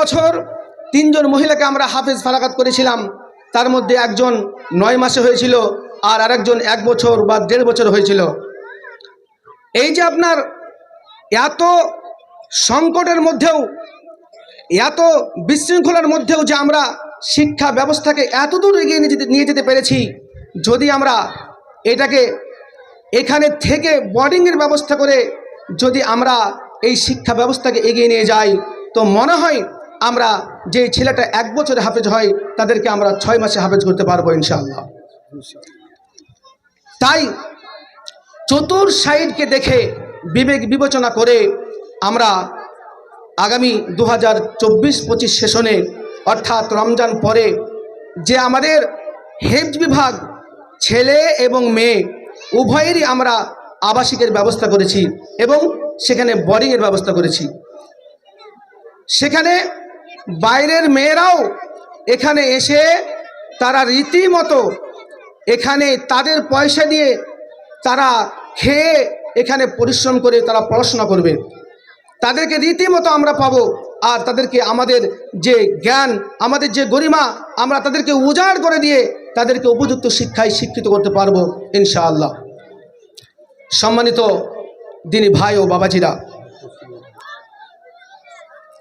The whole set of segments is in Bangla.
বছর তিনজন মহিলাকে আমরা হাফেজ ফারাকাত করেছিলাম। তার মধ্যে একজন নয় মাসে হয়েছিল আর আরেকজন এক বছর বা দেড় বছর হয়েছিল। এই যে আপনার এত সংকটের মধ্যেও, এত বিশৃঙ্খলার মধ্যেও যে আমরা শিক্ষা ব্যবস্থাকে এতদূর এগিয়ে নিয়ে যেতে নিয়ে যেতে পেরেছি, যদি আমরা এটাকে এখানে থেকে বোর্ডিংয়ের ব্যবস্থা করে যদি আমরা এই শিক্ষা ব্যবস্থাকে এগিয়ে নিয়ে যাই, তো মনে হয় আমরা যে ছেলেটা এক বছরে হাফেজ হয়, তাদেরকে আমরা ছয় মাসে হাফেজ করতে পারব ইনশাআল্লাহ। তাই চতুর সাইডকে দেখে বিবেক বিবেচনা করে আমরা আগামী দু হাজার চব্বিশ পঁচিশ সেশনে, অর্থাৎ রমজান পরে, যে আমাদের হেজ বিভাগ ছেলে এবং মেয়ে, উভয়েরই আমরা আবাসিকের ব্যবস্থা করেছি এবং সেখানে বোর্ডিংয়ের ব্যবস্থা করেছি। সেখানে বাইরের মেয়েরাও এখানে এসে তারা রীতিমতো এখানে তাদের পয়সা দিয়ে তারা খেয়ে এখানে পরিশ্রম করে তারা পড়াশোনা করবে। তাদেরকে রীতিমতো আমরা পাবো আর তাদেরকে আমাদের যে জ্ঞান, আমাদের যে গরিমা, আমরা তাদেরকে উজাড় করে দিয়ে তাদেরকে উপযুক্ত শিক্ষায় শিক্ষিত করতে পারব ইনশাআল্লাহ। সম্মানিত দিনী ভাই ও বাবাজিরা,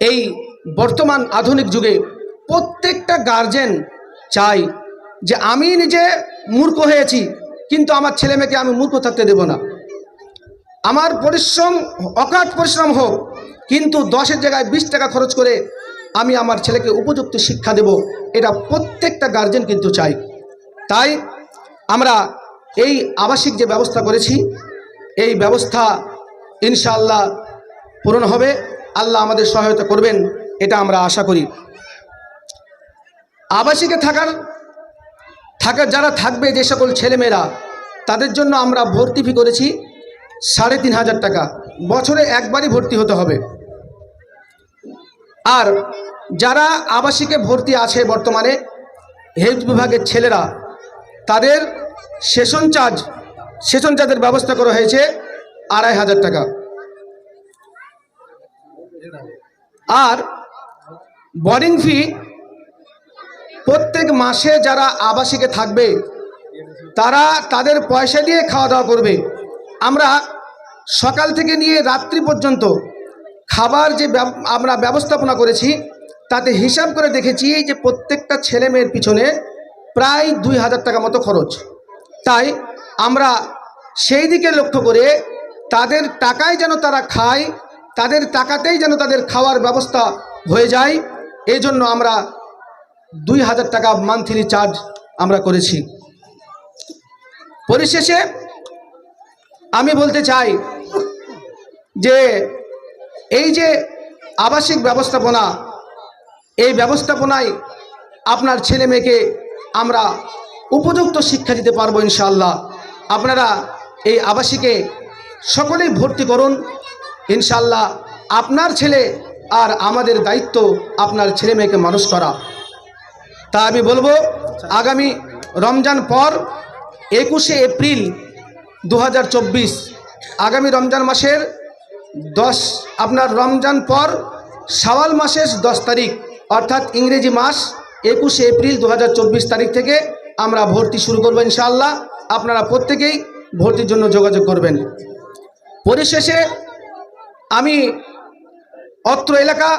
এই বর্তমান আধুনিক যুগে প্রত্যেকটা গার্জেন চাই যে আমি নিজে মূর্খ হয়েছি, কিন্তু আমার ছেলে মেয়েকে আমি মূর্খ থাকতে দেব না। আমার পরিশ্রম, অকাট পরিশ্রম হোক, কিন্তু দশের জায়গায় বিশ টাকা খরচ করে আমি আমার ছেলেকে উপযুক্ত শিক্ষা দেব, এটা প্রত্যেকটা গার্জেন কিন্তু চাই। তাই আমরা এই আবাসিক যে ব্যবস্থা করেছি, এই ব্যবস্থা ইনশাআল্লাহ পূরণ হবে। আল্লাহ আমাদের সহায়তা করবেন। এটা আমরা আশা করি। আবাসিকে থাকার থাকার, যারা থাকবে যে সকল ছেলেমেয়েরা, তাদের জন্য আমরা ভর্তি ফি করেছি সাড়ে তিন হাজার টাকা। বছরে একবারই ভর্তি হতে হবে। আর যারা আবাসিকে ভর্তি আছে বর্তমানে হেলথ বিভাগের ছেলেরা, তাদের সেশন চার্জ সেশন চার্জের ব্যবস্থা করা হয়েছে আড়াই হাজার টাকা। আর বোর্ডিং ফি প্রত্যেক মাসে যারা আবাসিকে থাকবে, তারা তাদের পয়সা দিয়ে খাওয়া দাওয়া করবে। আমরা সকাল থেকে নিয়ে রাত্রি পর্যন্ত খাবার যে আমরা ব্যবস্থাপনা করেছি, তাতে হিসাব করে দেখেছি যে প্রত্যেকটা ছেলে মেয়ের পিছনে প্রায় দুই হাজার টাকা মতো খরচ। তাই আমরা সেই দিকে লক্ষ্য করে তাদের টাকায় যেন তারা খায়, তাদের টাকাতেই যেন তাদের খাওয়ার ব্যবস্থা হয়ে যায়। এই জন্য আমরা দুই হাজার টাকা মান্থলি চার্জ আমরা করেছি। পরিশেষে আমি বলতে চাই যে এই যে আবাসিক ব্যবস্থাপনা, এই ব্যবস্থাপনায় আপনার ছেলে মেয়েকে আমরা উপযুক্ত শিক্ষা দিতে পারব ইনশাল্লাহ আপনারা এই আবাসিকে সকলেই ভর্তি করুন। ইনশাল্লাহ আপনার ছেলে আর আমাদের দায়িত্ব আপনার ছেলে মেয়েকে মানুষ করা। তা আমি বলব, আগামী রমজান পর একুশে এপ্রিল দু হাজার চব্বিশ, আগামী রমজান মাসের দশ, আপনার রমজান পর শাওয়াল মাসের দশ তারিখ, অর্থাৎ ইংরেজি মাস একুশে এপ্রিল দু হাজার চব্বিশ তারিখ থেকে আমরা ভর্তি শুরু করব ইনশাআল্লাহ। আপনারা প্রত্যেকেই ভর্তির জন্য যোগাযোগ করবেন। পরিশেষে আমি অত্র এলাকা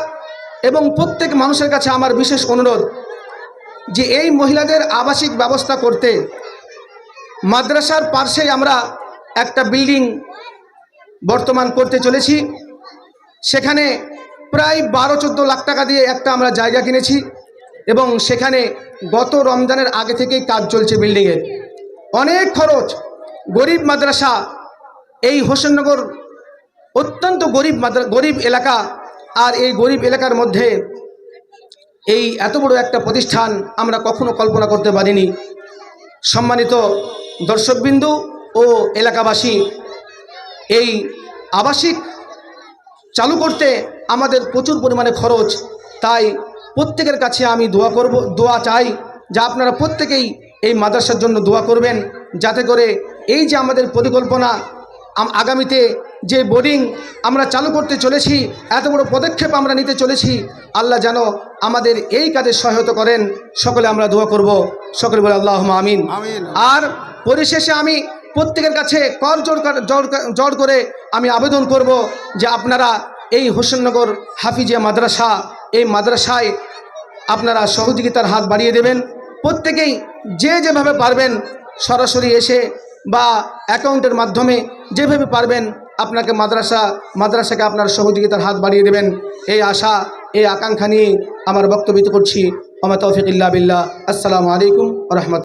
এবং প্রত্যেক মানুষের কাছে আমার বিশেষ অনুরোধ যে এই মহিলাদের আবাসিক ব্যবস্থা করতে মাদ্রাসার পার্শ্বেই আমরা একটা বিল্ডিং বর্তমান করতে চলেছি। সেখানে প্রায় বারো চোদ্দ লাখ টাকা দিয়ে একটা আমরা জায়গা কিনেছি এবং সেখানে গত রমজানের আগে থেকেই কাজ চলছে বিল্ডিংয়ের অনেক খরচ। গরিব মাদ্রাসা এই হোসেননগর অত্যন্ত গরিব মাদ্রা, গরিব এলাকা আর এই গরিব এলাকার মধ্যে এই এত বড় একটা প্রতিষ্ঠান আমরা কখনো কল্পনা করতে পারিনি। সম্মানিত দর্শকবিন্দু ও এলাকাবাসী, এই আবাসিক চালু করতে আমাদের প্রচুর পরিমাণে খরচ, তাই প্রত্যেকের কাছে আমি দোয়া করব, দোয়া চাই যা আপনারা প্রত্যেকেই এই মাদ্রাসার জন্য দোয়া করবেন, যাতে করে এই যে আমাদের পরিকল্পনা আগামীতে যে বোর্ডিং আমরা চালু করতে চলেছি এত বড় পদক্ষেপ আমরা নিতে চলেছি আল্লাহ যেন আমাদের এই কাজে সহায়তা করেন। সকলে আমরা দোয়া করব। সকলে বলে আল্লাহ আমিন। আর পরিশেষে আমি প্রত্যেকের কাছে কর জোর কর- জোর জোর করে আমি আবেদন করব যে আপনারা এই হোসেননগর হাফিজিয়া মাদ্রাসা এই মাদ্রাসায় আপনারা সহযোগিতার হাত বাড়িয়ে দেবেন। প্রত্যেকেই যে যেভাবে পারবেন সরাসরি এসে বা অ্যাকাউন্টের মাধ্যমে যেভাবে পারবেন আপনাকে মাদ্রাসা, মাদ্রাসাকে আপনার সহযোগিতার হাত বাড়িয়ে দেবেন। এই আশা, এই আকাঙ্ক্ষা নিয়ে আমার বক্তব্য করছি। আমার তৌফিক ইল্লা বিল্লাহ। আসসালামু আলাইকুম রহমত